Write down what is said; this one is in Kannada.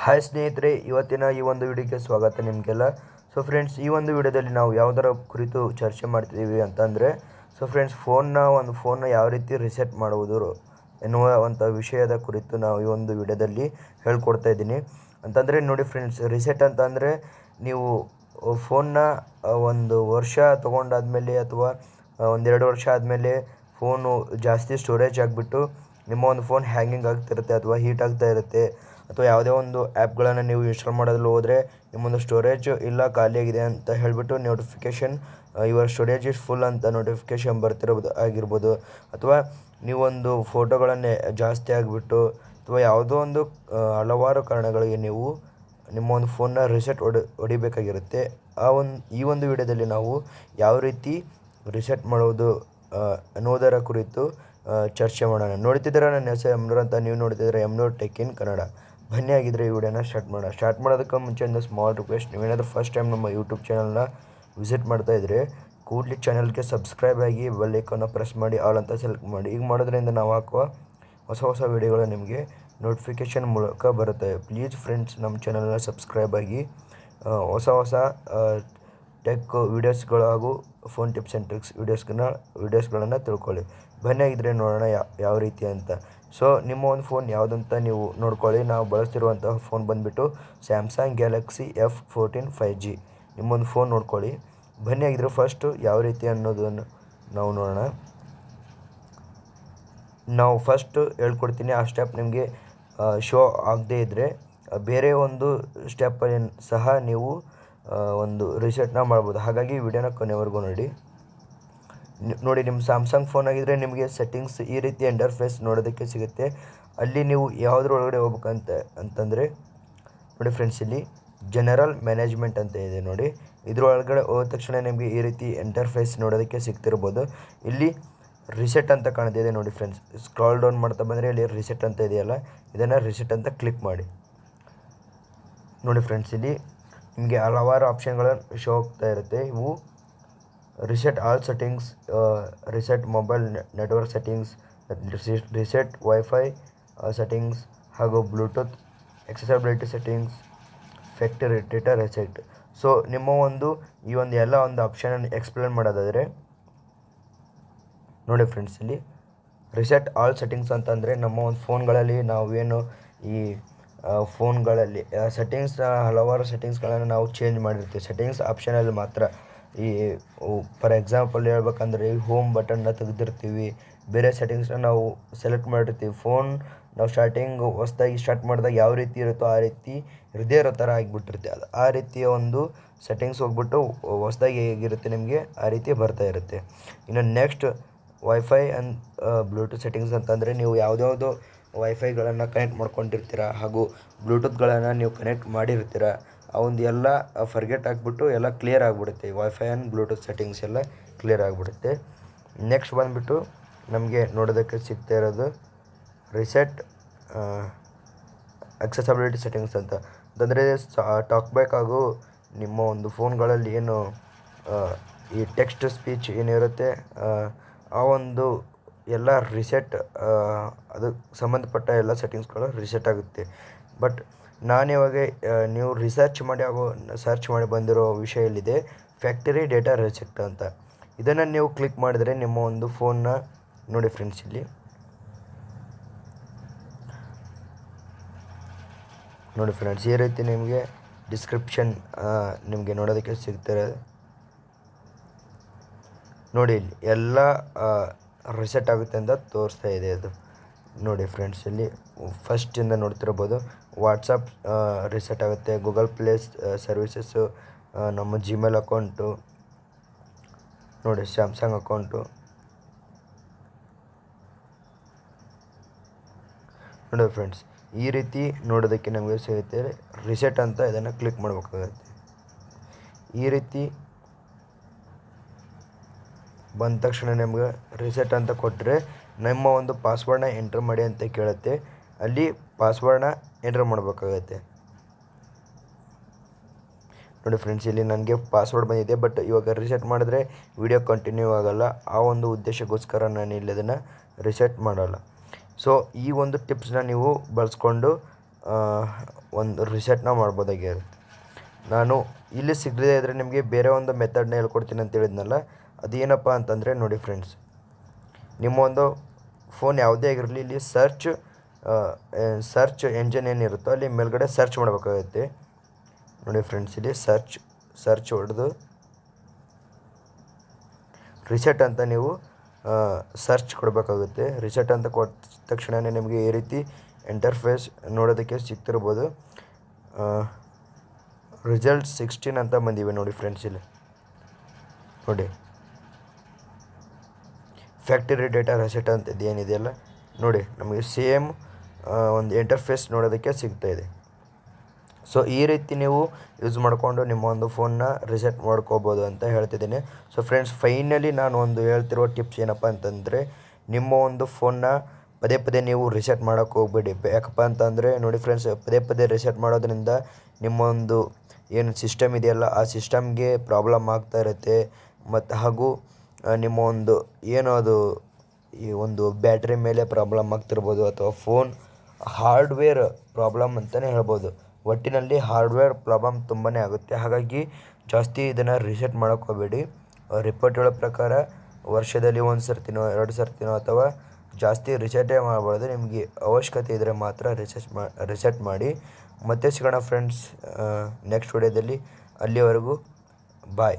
ಹಾಯ್ ಸ್ನೇಹಿತರೆ, ಇವತ್ತಿನ ಈ ಒಂದು ವಿಡಿಯೋಗೆ ಸ್ವಾಗತ ನಿಮಗೆಲ್ಲ. ಸೊ ಫ್ರೆಂಡ್ಸ್ ಈ ಒಂದು ವಿಡಿಯೋದಲ್ಲಿ ನಾವು ಯಾವುದರ ಕುರಿತು ಚರ್ಚೆ ಮಾಡ್ತಿದ್ದೀವಿ ಅಂತಂದರೆ ಸೊ ಫ್ರೆಂಡ್ಸ್ ಫೋನ್ನ ಒಂದು ಫೋನ್ನ ಯಾವ ರೀತಿ ರಿಸೆಟ್ ಮಾಡುವುದು ಎನ್ನುವ ವಿಷಯದ ಕುರಿತು ನಾವು ಈ ಒಂದು ವಿಡಿಯೋದಲ್ಲಿ ಹೇಳ್ಕೊಡ್ತಾ ಇದ್ದೀನಿ. ಅಂತಂದರೆ ನೋಡಿ ಫ್ರೆಂಡ್ಸ್ ರಿಸೆಟ್ ಅಂತಂದರೆ ನೀವು ಫೋನ್ನ ಒಂದು ವರ್ಷ ತೊಗೊಂಡಾದಮೇಲೆ ಅಥವಾ ಒಂದೆರಡು ವರ್ಷ ಆದಮೇಲೆ ಫೋನು ಜಾಸ್ತಿ ಸ್ಟೋರೇಜ್ ಆಗಿಬಿಟ್ಟು ನಿಮ್ಮ ಒಂದು ಫೋನ್ ಹ್ಯಾಂಗಿಂಗ್ ಆಗ್ತಿರುತ್ತೆ ಅಥವಾ ಹೀಟ್ ಆಗ್ತಾ ಇರುತ್ತೆ. ಅಥವಾ ಯಾವುದೇ ಒಂದು ಆ್ಯಪ್ಗಳನ್ನು ನೀವು ಇನ್ಸ್ಟಾಲ್ ಮಾಡಲು ಹೋದರೆ ನಿಮ್ಮೊಂದು ಸ್ಟೋರೇಜ್ ಇಲ್ಲ ಖಾಲಿಯಾಗಿದೆ ಅಂತ ಹೇಳಿಬಿಟ್ಟು notification your storage is full ಅಂತ ನೋಟಿಫಿಕೇಷನ್ ಬರ್ತಿರೋದು ಆಗಿರ್ಬೋದು. ಅಥವಾ ನೀವೊಂದು ಫೋಟೋಗಳನ್ನೇ ಜಾಸ್ತಿ ಆಗಿಬಿಟ್ಟು ಅಥವಾ ಯಾವುದೋ ಒಂದು ಹಲವಾರು ಕಾರಣಗಳಿಗೆ ನೀವು ನಿಮ್ಮ ಒಂದು ಫೋನ್ನ ರಿಸೆಟ್ ಹೊಡಿ ಹೊಡಿಬೇಕಾಗಿರುತ್ತೆ ಆ ಒಂದು, ಈ ಒಂದು ವಿಡಿಯೋದಲ್ಲಿ ನಾವು ಯಾವ ರೀತಿ ರಿಸೆಟ್ ಮಾಡೋದು ಅನ್ನೋದರ ಕುರಿತು ಚರ್ಚೆ ಮಾಡೋಣ. ನೋಡ್ತಿದ್ದೀರಾ ನನ್ನ ಹೆಸರು ಎಮ್ನೂರ್ ಅಂತ. ನೀವು ನೋಡ್ತಿದ್ದೀರಾ ಎಮ್ನೂರ್ ಟೆಕ್ ಇನ್ ಕನ್ನಡ ಬನ್ನಿ ಆಗಿದ್ರೆ ಈ ವಿಡಿಯೋನ ಸ್ಟಾರ್ಟ್ ಮಾಡೋಣ. ಸ್ಟಾರ್ಟ್ ಮಾಡೋದಕ್ಕೆ ಮುಂಚೆ ಒಂದು ಸ್ಮಾಲ್ ರಿಕ್ವೆಸ್ಟ್ ನೀವೇನಾದರೂ ಫಸ್ಟ್ ಟೈಮ್ ನಮ್ಮ ಯೂಟ್ಯೂಬ್ ಚಾನಲ್ನ ವಿಸಿಟ್ ಮಾಡ್ತಾ ಇದ್ದರೆ ಕೂಡಲಿ ಚಾನಲ್ಗೆ ಸಬ್ಸ್ಕ್ರೈಬ್ ಆಗಿ ಬೆಲ್ ಐಕಾನ್ನ ಪ್ರೆಸ್ ಮಾಡಿ ಆಲ್ ಅಂತ ಸೆಲೆಕ್ಟ್ ಮಾಡಿ. ಈಗ ಮಾಡೋದ್ರಿಂದ ನಾವು ಹಾಕುವ ಹೊಸ ಹೊಸ ವಿಡಿಯೋಗಳು ನಿಮಗೆ ನೋಟಿಫಿಕೇಷನ್ ಮೂಲಕ ಬರುತ್ತೆ. ಪ್ಲೀಸ್ ಫ್ರೆಂಡ್ಸ್ ನಮ್ಮ ಚಾನಲ್ನ ಸಬ್ಸ್ಕ್ರೈಬ್ ಆಗಿ ಹೊಸ ಹೊಸ ಟೆಕ್ ವೀಡಿಯೋಸ್ಗಳು ಹಾಗೂ ಫೋನ್ ಟಿಪ್ಸ್ ಆ್ಯಂಡ್ ಟ್ರಿಕ್ಸ್ ವೀಡಿಯೋಸ್ಗಳನ್ನ ವೀಡಿಯೋಸ್ಗಳನ್ನು ತಿಳ್ಕೊಳ್ಳಿ. ಬನ್ನಿ ಆಗಿದ್ರೆ ನೋಡೋಣ ಯಾವ ರೀತಿ ಅಂತ. ಸೊ ನಿಮ್ಮ ಒಂದು ಫೋನ್ ಯಾವುದಂತ ನೀವು ನೋಡ್ಕೊಳ್ಳಿ. ನಾವು ಬಳಸ್ತಿರುವಂತಹ ಫೋನ್ ಬಂದುಬಿಟ್ಟು Samsung Galaxy F fourteen five G ನಿಮ್ಮೊಂದು ಫೋನ್ ನೋಡ್ಕೊಳ್ಳಿ. ಬನ್ನಿ ಆಗಿದ್ರೆ ಫಸ್ಟು ಯಾವ ರೀತಿ ಅನ್ನೋದನ್ನು ನಾವು ನೋಡೋಣ. ನಾವು ಫಸ್ಟ್ ಹೇಳ್ಕೊಡ್ತೀನಿ. ಆ ಸ್ಟೆಪ್ ನಿಮಗೆ ಶೋ ಆಗದೇ ಇದ್ದರೆ ಬೇರೆ ಒಂದು ಸ್ಟೆಪ್ಪಲ್ಲಿ ಸಹ ನೀವು ಒಂದು ರಿಸೆಟ್ನ ಮಾಡ್ಬೋದು. ಹಾಗಾಗಿ ವಿಡಿಯೋನ ಕೊನೆವರೆಗೂ ನೋಡಿ. ನೋಡಿ ನಿಮ್ಮ ಸ್ಯಾಮ್ಸಂಗ್ ಫೋನ್ ಆಗಿದ್ದರೆ ನಿಮಗೆ ಸೆಟ್ಟಿಂಗ್ಸ್ ಈ ರೀತಿ ಇಂಟರ್ಫೇಸ್ ನೋಡೋದಕ್ಕೆ ಸಿಗುತ್ತೆ. ಅಲ್ಲಿ ನೀವು ಯಾವುದ್ರೊಳಗಡೆ ಹೋಗ್ಬೇಕಂತ, ಅಂತಂದರೆ, ನೋಡಿ ಫ್ರೆಂಡ್ಸ್ ಇಲ್ಲಿ ಜನರಲ್ ಮ್ಯಾನೇಜ್ಮೆಂಟ್ ಅಂತ ಇದೆ ನೋಡಿ. ಇದ್ರೊಳಗಡೆ ಹೋದ ತಕ್ಷಣ ನಿಮಗೆ ಈ ರೀತಿ ಇಂಟರ್ಫೇಸ್ ನೋಡೋದಕ್ಕೆ ಸಿಗ್ತಿರ್ಬೋದು. ಇಲ್ಲಿ ರಿಸೆಟ್ ಅಂತ ಕಾಣ್ತಿದೆ ನೋಡಿ ಫ್ರೆಂಡ್ಸ್ ಸ್ಕ್ರಾಲ್ ಡೌನ್ ಮಾಡ್ತಾ ಬಂದರೆ ಇಲ್ಲಿ ರಿಸೆಟ್ ಅಂತ ಇದೆಯಲ್ಲ, ಇದನ್ನು ರಿಸೆಟ್ ಅಂತ ಕ್ಲಿಕ್ ಮಾಡಿ. ನೋಡಿ ಫ್ರೆಂಡ್ಸ್ ಇಲ್ಲಿ ನಿಮಗೆ ಹಲವಾರು ಆಪ್ಷನ್ಗಳು ಶೋ ಆಗ್ತಾ ಇರುತ್ತೆ. ಇವು reset all settings reset mobile network settings reset wifi settings ಹಾಗೂ Bluetooth accessibility settings factory data reset so ನಿಮ್ಮ ಒಂದು, ಈ ಒಂದು ಎಲ್ಲ ಒಂದು ಆಪ್ಷನನ್ನು ಎಕ್ಸ್ಪ್ಲೇನ್ ಮಾಡೋದಾದರೆ, ನೋಡಿ ಫ್ರೆಂಡ್ಸ್ ಇಲ್ಲಿ ರಿಸೆಟ್ ಆಲ್ ಸೆಟ್ಟಿಂಗ್ಸ್ ಅಂತಂದರೆ ನಮ್ಮ ಒಂದು ಫೋನ್ಗಳಲ್ಲಿ ನಾವೇನು ಈ ಫೋನ್ಗಳಲ್ಲಿ ಸೆಟ್ಟಿಂಗ್ಸ್ ಹಲವಾರು ಸೆಟ್ಟಿಂಗ್ಸ್ಗಳನ್ನು ನಾವು ಚೇಂಜ್ ಮಾಡಿರ್ತೀವಿ. ಸೆಟ್ಟಿಂಗ್ಸ್ ಆಪ್ಷನಲ್ಲಿ ಮಾತ್ರ. ಈ ಫಾರ್ ಎಕ್ಸಾಂಪಲ್ ಹೇಳ್ಬೇಕಂದ್ರೆ ಈ ಹೋಮ್ ಬಟನ್ನ ತೆಗೆದಿರ್ತೀವಿ. ಬೇರೆ ಸೆಟ್ಟಿಂಗ್ಸ್ನ ನಾವು ಸೆಲೆಕ್ಟ್ ಮಾಡಿರ್ತೀವಿ. ಫೋನ್ ನಾವು ಸ್ಟಾರ್ಟಿಂಗ್ ಹೊಸ್ದಾಗಿ ಸ್ಟಾರ್ಟ್ ಮಾಡಿದಾಗ ಯಾವ ರೀತಿ ಇರುತ್ತೋ ಆ ರೀತಿ ಹೃದಯ ಇರೋ ಥರ ಆಗಿಬಿಟ್ಟಿರುತ್ತೆ. ಅದು ಆ ರೀತಿಯ ಒಂದು ಸೆಟ್ಟಿಂಗ್ಸ್ ಹೋಗ್ಬಿಟ್ಟು ಹೊಸ್ದಾಗಿ ಹೇಗಿರುತ್ತೆ ನಿಮಗೆ ಆ ರೀತಿ ಬರ್ತಾ ಇರುತ್ತೆ. ಇನ್ನು next wifi and Bluetooth settings ಅಂತಂದರೆ ನೀವು ಯಾವುದ್ಯಾವುದೋ ವೈಫೈಗಳನ್ನು ಕನೆಕ್ಟ್ ಮಾಡ್ಕೊಂಡಿರ್ತೀರ ಹಾಗೂ ಬ್ಲೂಟೂತ್ಗಳನ್ನು ನೀವು ಕನೆಕ್ಟ್ ಮಾಡಿರ್ತೀರ. ಒಂದು ಎಲ್ಲ ಫರ್ಗೆಟ್ ಆಗಿಬಿಟ್ಟು ಎಲ್ಲ ಕ್ಲಿಯರ್ ಆಗಿಬಿಡುತ್ತೆ. ವೈಫೈ ಆ್ಯಂಡ್ ಬ್ಲೂಟೂತ್ ಸೆಟ್ಟಿಂಗ್ಸ್ ಎಲ್ಲ ಕ್ಲಿಯರ್ ಆಗಿಬಿಡುತ್ತೆ. ನೆಕ್ಸ್ಟ್ ಬಂದುಬಿಟ್ಟು ನಮಗೆ ನೋಡೋದಕ್ಕೆ ಸಿಗ್ತಾ ಇರೋದು ರಿಸೆಟ್ ಅಕ್ಸೆಸಬಿಲಿಟಿ ಸೆಟ್ಟಿಂಗ್ಸ್ ಅಂತ. ಅಂತಂದರೆ ಟಾಕ್ ಬ್ಯಾಕ್ ಹಾಗೂ ನಿಮ್ಮ ಒಂದು ಫೋನ್ಗಳಲ್ಲಿ ಏನು ಈ ಟೆಕ್ಸ್ಟ್ ಸ್ಪೀಚ್ ಏನಿರುತ್ತೆ ಆ ಒಂದು ಎಲ್ಲ ರಿಸೆಟ್ ಅದು ಸಂಬಂಧಪಟ್ಟ ಎಲ್ಲ ಸೆಟ್ಟಿಂಗ್ಸ್ಗಳು ರಿಸೆಟ್ ಆಗುತ್ತೆ. ಬಟ್ ನಾನು ಇವಾಗ ನೀವು ರಿಸರ್ಚ್ ಮಾಡಿ ಆಗೋ ಸರ್ಚ್ ಮಾಡಿ ಬಂದಿರೋ ವಿಷಯ ಇಲ್ಲಿದೆ ಫ್ಯಾಕ್ಟರಿ ಡೇಟಾ ರಿಸೆಕ್ಟ್ ಅಂತ. ಇದನ್ನು ನೀವು ಕ್ಲಿಕ್ ಮಾಡಿದರೆ ನಿಮ್ಮ ಒಂದು ಫೋನ್ನ ನೋಡಿ ಫ್ರೆಂಡ್ಸ್ ಇಲ್ಲಿ. ನೋಡಿ ಫ್ರೆಂಡ್ಸ್ ಈ ರೀತಿ ನಿಮಗೆ ಡಿಸ್ಕ್ರಿಪ್ಷನ್ ನಿಮಗೆ ನೋಡೋದಕ್ಕೆ ಸಿಗ್ತಾರೆ ನೋಡಿ ಇಲ್ಲಿ, ಎಲ್ಲ ರಿಸೆಟ್ ಆಗುತ್ತೆ ಅಂತ ತೋರಿಸ್ತಾ ಇದೆ ಅದು. ನೋಡಿ ಫ್ರೆಂಡ್ಸ್ ಇಲ್ಲಿ ಫಸ್ಟಿಂದ ನೋಡ್ತಿರ್ಬೋದು ವಾಟ್ಸಪ್ ರಿಸೆಟ್ ಆಗುತ್ತೆ. ಗೂಗಲ್ ಪ್ಲೇಸ್ ಸರ್ವಿಸಸ್ಸು ನಮ್ಮ ಜಿಮೇಲ್ ಅಕೌಂಟು ನೋಡಿ ಸ್ಯಾಮ್ಸಂಗ್ ಅಕೌಂಟು ನೋಡಿ ಫ್ರೆಂಡ್ಸ್ ಈ ರೀತಿ ನೋಡೋದಕ್ಕೆ ನಮಗೆ ಸಿಗುತ್ತೆ. ರಿಸೆಟ್ ಅಂತ ಇದನ್ನು ಕ್ಲಿಕ್ ಮಾಡಬೇಕಾಗುತ್ತೆ. ಈ ರೀತಿ ಬಂದ ತಕ್ಷಣ ನಿಮ್ಗೆ ರಿಸೆಟ್ ಅಂತ ಕೊಟ್ಟರೆ ನಿಮ್ಮ ಒಂದು ಪಾಸ್ವರ್ಡ್ನ ಎಂಟ್ರ್ ಮಾಡಿ ಅಂತ ಕೇಳುತ್ತೆ. ಅಲ್ಲಿ ಪಾಸ್ವರ್ಡ್ನ ಎಂಟ್ರ್ ಮಾಡಬೇಕಾಗತ್ತೆ. ನೋಡಿ ಫ್ರೆಂಡ್ಸ್ ಇಲ್ಲಿ ನನಗೆ ಪಾಸ್ವರ್ಡ್ ಬಂದಿದೆ ಬಟ್ ಇವಾಗ ರಿಸೆಟ್ ಮಾಡಿದ್ರೆ ವಿಡಿಯೋ ಕಂಟಿನ್ಯೂ ಆಗೋಲ್ಲ. ಆ ಒಂದು ಉದ್ದೇಶಕ್ಕೋಸ್ಕರ ನಾನು ಇಲ್ಲಿ ಅದನ್ನು ರಿಸೆಟ್ ಮಾಡೋಲ್ಲ. ಸೊ ಈ ಒಂದು ಟಿಪ್ಸ್ನ ನೀವು ಬಳಸ್ಕೊಂಡು ಒಂದು ರಿಸೆಟ್ನ ಮಾಡ್ಬೋದಾಗಿರುತ್ತೆ. ನಾನು ಇಲ್ಲಿ ಸಿಗದೇ ಇದ್ದರೆ ನಿಮಗೆ ಬೇರೆ ಒಂದು ಮೆಥಡ್ನ ಹೇಳ್ಕೊಡ್ತೀನಿ ಅಂತ ಹೇಳಿದ್ನಲ್ಲ ಅದೇನಪ್ಪ ಅಂತಂದರೆ ನೋಡಿ ಫ್ರೆಂಡ್ಸ್ ನಿಮ್ಮ ಒಂದು ಫೋನ್ ಯಾವುದೇ ಆಗಿರಲಿ, ಇಲ್ಲಿ ಸರ್ಚ್ ಸರ್ಚ್ ಎಂಜಿನ್ ಏನಿರುತ್ತೋ ಅಲ್ಲಿ ಮೇಲ್ಗಡೆ ಸರ್ಚ್ ಮಾಡಬೇಕಾಗುತ್ತೆ. ನೋಡಿ ಫ್ರೆಂಡ್ಸ್ ಇಲ್ಲಿ ಸರ್ಚ್ ಸರ್ಚ್ ಹೊಡೆದು ರಿಸೆಟ್ ಅಂತ ನೀವು ಸರ್ಚ್ ಕೊಡಬೇಕಾಗುತ್ತೆ. ರಿಸೆಟ್ ಅಂತ ಕೊಟ್ಟ ತಕ್ಷಣವೇ ನಿಮಗೆ ಈ ರೀತಿ ಇಂಟರ್ಫೇಸ್ ನೋಡೋದಕ್ಕೆ ಸಿಗ್ತಿರ್ಬೋದು. ರಿಸಲ್ಟ್ ಸಿಕ್ಸ್ಟೀನ್ ಅಂತ ಬಂದಿವೆ ನೋಡಿ ಫ್ರೆಂಡ್ಸ್ ಇಲ್ಲಿ. ನೋಡಿ. ಫ್ಯಾಕ್ಟರಿ ಡೇಟಾ ರೆಸೆಟ್ ಅಂತ ಏನಿದೆಯಲ್ಲ ನೋಡಿ, ನಮಗೆ ಸೇಮ್ ಒಂದು ಇಂಟರ್ಫೇಸ್ ನೋಡೋದಕ್ಕೆ ಸಿಗ್ತಾ ಇದೆ. ಸೊ ಈ ರೀತಿ ನೀವು ಯೂಸ್ ಮಾಡಿಕೊಂಡು ನಿಮ್ಮ ಒಂದು ಫೋನ್ನ ರಿಸೆಟ್ ಮಾಡ್ಕೋಬೋದು ಅಂತ ಹೇಳ್ತಿದ್ದೀನಿ. ಸೊ ಫ್ರೆಂಡ್ಸ್ ಫೈನಲಿ ನಾನು ಒಂದು ಹೇಳ್ತಿರೋ ಟಿಪ್ಸ್ ಏನಪ್ಪ ಅಂತಂದರೆ, ನಿಮ್ಮ ಒಂದು ಫೋನ್ನ ಪದೇ ಪದೇ ನೀವು ರಿಸೆಟ್ ಮಾಡೋಕ್ಕೆ ಹೋಗ್ಬೇಡಿ. ಯಾಕಪ್ಪ ಅಂತಂದರೆ, ನೋಡಿ ಫ್ರೆಂಡ್ಸ್ ಪದೇ ಪದೇ ರಿಸೆಟ್ ಮಾಡೋದ್ರಿಂದ ನಿಮ್ಮ ಒಂದು ಏನು ಸಿಸ್ಟಮ್ ಇದೆಯಲ್ಲ, ಆ ಸಿಸ್ಟಮ್ಗೆ ಪ್ರಾಬ್ಲಮ್ ಆಗ್ತಾ ಇರುತ್ತೆ. ಮತ್ತು ಹಾಗೂ ನಿಮ್ಮ ಒಂದು ಏನೋ ಅದು ಈ ಒಂದು ಬ್ಯಾಟ್ರಿ ಮೇಲೆ ಪ್ರಾಬ್ಲಮ್ ಆಗ್ತಿರ್ಬೋದು ಅಥವಾ ಫೋನ್ ಹಾರ್ಡ್ವೇರ್ ಪ್ರಾಬ್ಲಮ್ ಅಂತಲೇ ಹೇಳ್ಬೋದು. ಒಟ್ಟಿನಲ್ಲಿ ಹಾರ್ಡ್ವೇರ್ ಪ್ರಾಬ್ಲಮ್ ತುಂಬಾ ಆಗುತ್ತೆ. ಹಾಗಾಗಿ ಜಾಸ್ತಿ ಇದನ್ನು ರಿಸೆಟ್ ಮಾಡೋಕ್ಕೆ ರಿಪೋರ್ಟ್ಗಳ ಪ್ರಕಾರ ವರ್ಷದಲ್ಲಿ ಒಂದು ಸರ್ತಿನೋ, ಎರಡು ಸರ್ತಿನೋ ಅಥವಾ ಜಾಸ್ತಿ ರಿಸೆಟೇ ಮಾಡಬಾರ್ದು. ನಿಮಗೆ ಅವಶ್ಯಕತೆ ಇದ್ದರೆ ಮಾತ್ರ ರಿಸೆಟ್ ಮಾ, ರಿಸೆಟ್ ಮಾಡಿ. ಮತ್ತೆ ಸಿಗೋಣ ಫ್ರೆಂಡ್ಸ್ ನೆಕ್ಸ್ಟ್ ವಿಡಿಯೋದಲ್ಲಿ. ಅಲ್ಲಿವರೆಗೂ ಬಾಯ್.